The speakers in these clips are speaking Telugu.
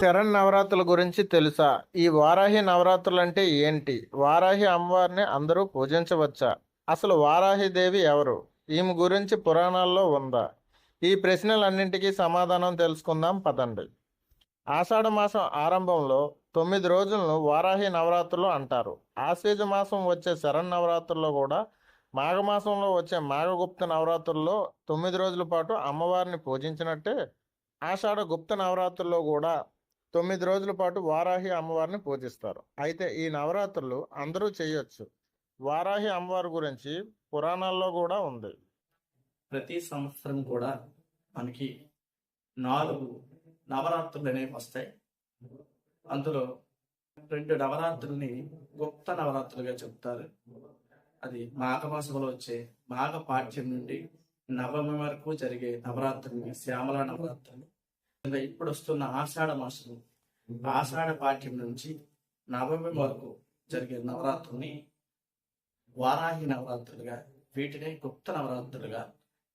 శరణ్ నవరాత్రుల గురించి తెలుసా? ఈ వారాహి నవరాత్రులు అంటే ఏంటి? వారాహి అమ్మవారిని అందరూ పూజించవచ్చా? అసలు వారాహి దేవి ఎవరు? ఈమె గురించి పురాణాల్లో ఉందా? ఈ ప్రశ్నలన్నింటికీ సమాధానం తెలుసుకుందాం పదండి. ఆషాఢ మాసం ఆరంభంలో తొమ్మిది రోజులను వారాహి నవరాత్రులు అంటారు. ఆశ్వేజ మాసం వచ్చే శరణ్ నవరాత్రుల్లో కూడా మాఘమాసంలో వచ్చే మాఘగుప్త నవరాత్రుల్లో తొమ్మిది రోజుల పాటు అమ్మవారిని పూజించినట్టే ఆషాఢ గుప్త నవరాత్రుల్లో కూడా తొమ్మిది రోజుల పాటు వారాహి అమ్మవారిని పూజిస్తారు. అయితే ఈ నవరాత్రులు అందరూ చేయొచ్చు. వారాహి అమ్మవారి గురించి పురాణాల్లో కూడా ఉంది. ప్రతి సంవత్సరం కూడా మనకి నాలుగు నవరాత్రులు అనేవి వస్తాయి. అందులో రెండు నవరాత్రుల్ని గుప్త నవరాత్రులుగా చెప్తారు. అది మాఘమాసంలో వచ్చే మాఘ పాఠ్యం నుండి నవమి వరకు జరిగే నవరాత్రుల్ని శ్యామల నవరాత్రులు. ఇప్పుడు వస్తున్న ఆషాఢ మాసం ఆషాఢ పాఠ్యం నుంచి నవమి వరకు జరిగే నవరాత్రుల్ని వారాహి నవరాత్రులుగా వీటినే గుప్త నవరాత్రులుగా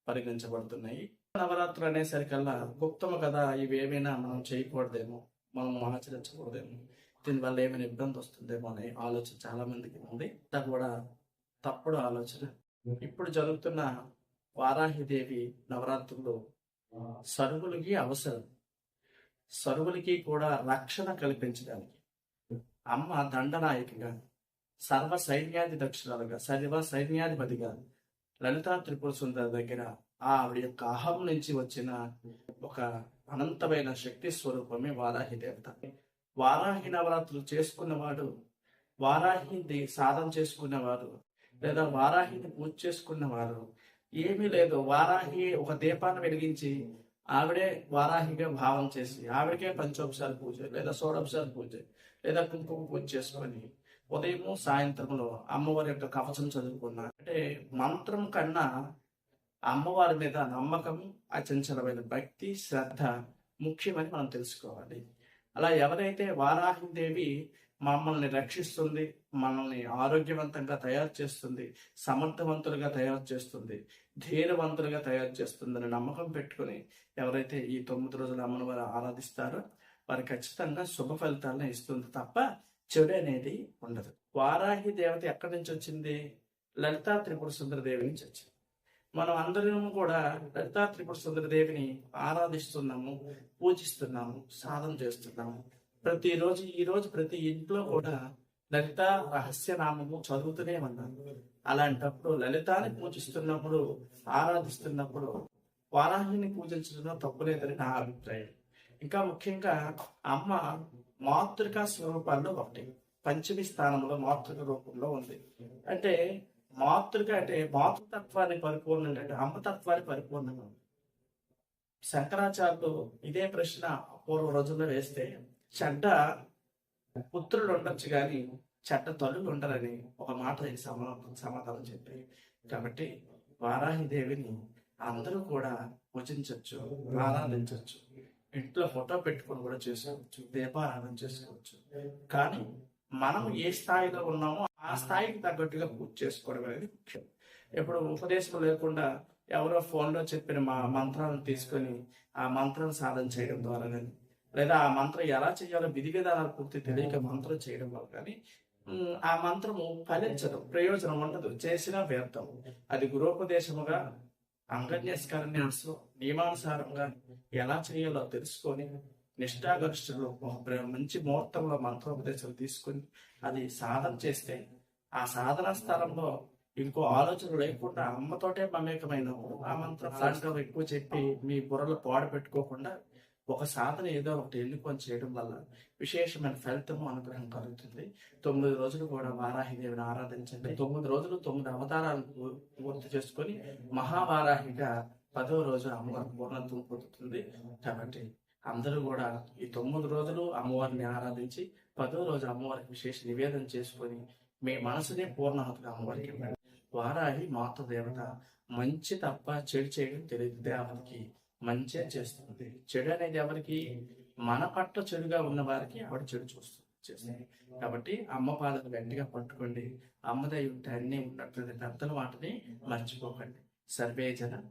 పరిగణించబడుతున్నాయి. నవరాత్రులు అనేసరికల్లా గుప్తము కదా ఇవి ఏమైనా మనం చేయకూడదేమో మనం ఆచరించకూడదేమో దీనివల్ల ఏమైనా ఇబ్బంది వస్తుందేమో అనే ఆలోచన చాలా మందికి ఉంది. అది కూడా తప్పుడు ఆలోచన. ఇప్పుడు జరుగుతున్న వారాహిదేవి నవరాత్రులు సరువులకి అవసరం. సరువులకి కూడా రక్షణ కల్పించడానికి. అమ్మ దండనాయకిగా సర్వ సైన్యాధి దక్షిణాలుగా సర్వ సైన్యాధిపతిగా లలితా త్రిపుర సుందర దగ్గర ఆవిడ యొక్క అహం నుంచి వచ్చిన ఒక అనంతమైన శక్తి స్వరూపమే వారాహి దేవత. వారాహి నవరాత్రులు చేసుకున్నవాడు వారాహిని సాధన చేసుకున్నవారు లేదా వారాహిని పూజ చేసుకున్నవారు ఏమీ లేదు. వారాహి ఒక దీపాన్ని వెలిగించి ఆవిడే వారాహిగా భావం చేసి ఆవిడకే పంచోపసారి పూజ లేదా షోడోపసారి పూజ లేదా కుంకుమ పూజ చేసుకొని ఉదయము సాయంత్రంలో అమ్మవారి యొక్క కవచం చదువుకున్నా అంటే మంత్రం కన్నా అమ్మవారి మీద నమ్మకం అచంచలమైన భక్తి శ్రద్ధ ముఖ్యమని మనం తెలుసుకోవాలి. అలా ఎవరైతే వారాహిదేవి మమ్మల్ని రక్షిస్తుంది మనల్ని ఆరోగ్యవంతంగా తయారు చేస్తుంది సమర్థవంతులుగా తయారు చేస్తుంది ధీరవంతులుగా తయారు చేస్తుందని నమ్మకం పెట్టుకుని ఎవరైతే ఈ తొమ్మిది రోజులు అమ్మను వారు ఆరాధిస్తారో వారు ఖచ్చితంగా శుభ ఫలితాలను ఇస్తుంది తప్ప చెడు అనేది ఉండదు. వారాహి దేవత ఎక్కడి నుంచి వచ్చింది? లలితా త్రిపుర సుందరదేవి నుంచి వచ్చింది. మనం అందరం కూడా లలితా త్రిపుర సుందరదేవిని ఆరాధిస్తున్నాము పూజిస్తున్నాము సాధన చేస్తున్నాము. ప్రతిరోజు ఈ రోజు ప్రతి ఇంట్లో కూడా లలిత రహస్యనామము చదువుతూనే ఉన్నాను. అలాంటప్పుడు లలితాని పూజిస్తున్నప్పుడు ఆరాధిస్తున్నప్పుడు వారాహిని పూజించడంలో తప్పులేదని నా అభిప్రాయం. ఇంకా ముఖ్యంగా అమ్మ మాతృకా స్వరూపాల్లో ఒకటి పంచమి స్థానంలో మాతృక రూపంలో ఉంది. అంటే మాతృక అంటే మాతృతత్వాన్ని పరిపూర్ణం అంటే అమ్మతత్వాన్ని పరిపూర్ణంగా ఉంది శంకరాచార్యులు ఇదే ప్రశ్న పూర్వ రోజుల్లో వేస్తే చెడ్డ పుత్రులు ఉండొచ్చు కానీ చెడ్డ తల్లులు ఉండరని ఒక మాట సమాధానం సమాధానం చెప్పి. కాబట్టి వారాహి దేవిని అందరూ కూడా పూజించవచ్చు ఆరాధించవచ్చు ఇంట్లో ఫోటో పెట్టుకొని కూడా చేసుకోవచ్చు దీపారాధన చేసుకోవచ్చు. కానీ మనం ఏ స్థాయిలో ఉన్నామో ఆ స్థాయికి తగ్గట్టుగా పూజ చేసుకోవడం అనేది ముఖ్యం. ఇప్పుడు ఉపదేశం లేకుండా ఎవరో ఫోన్లో చెప్పిన మా మంత్రాలను తీసుకొని ఆ మంత్రాన్ని సాధన చేయడం ద్వారా కానీ లేదా ఆ మంత్రం ఎలా చేయాలో విధి విధానాలు పూర్తి తెలియక మంత్రం చేయడం వల్ల కానీ ఆ మంత్రము ఫలించదు ప్రయోజనం ఉండదు చేసిన వ్యర్థం. అది గురోపదేశముగా అంగన్యస్కరణ్యాసం నియమానుసారంగా ఎలా చేయాలో తెలుసుకొని నిష్ఠాగరిష్ఠులు మంచి ముహూర్తంలో మంత్రోపదేశాలు తీసుకొని అది సాధన చేస్తే ఆ సాధన స్థలంలో ఇంకో ఆలోచన లేకుండా అమ్మతోటే మమేకమైనప్పుడు ఆ మంత్రం ఎక్కువ చెప్పి మీ బుర్రలో పాడు పెట్టుకోకుండా ఒక సాధన ఏదో ఒకటి ఎన్నుకొని చేయడం వల్ల విశేషమైన ఫలితము అనుగ్రహం కలుగుతుంది. తొమ్మిది రోజులు కూడా వారాహి దేవిని ఆరాధించండి తొమ్మిది రోజులు తొమ్మిది అవతారాలు పూర్తి చేసుకొని మహావారాహిగా పదవ రోజు అమ్మవారి పూర్ణత్వం పొందుతుంది. కాబట్టి అందరూ కూడా ఈ తొమ్మిది రోజులు అమ్మవారిని ఆరాధించి పదో రోజు అమ్మవారికి విశేష నివేదన చేసుకొని మీ మనసునే పూర్ణాహుతిగా అమ్మవారికి. వారాహి మాత దేవత మంచి తప్ప చెడు చేయడం తెలియదు. దేవతకి మంచిగా చేస్తుంది. చెడు అనేది ఎవరికి? మన పట్ల చెడుగా ఉన్న వారికి ఆవిడ చెడు చూస్తుంది చేస్తుంది. కాబట్టి అమ్మ పాదలు గట్టిగా పట్టుకోండి. అమ్మదై ఉంటే అన్నీ ఉన్నట్టు పెద్దల మాటని మర్చిపోకండి. సర్వే జన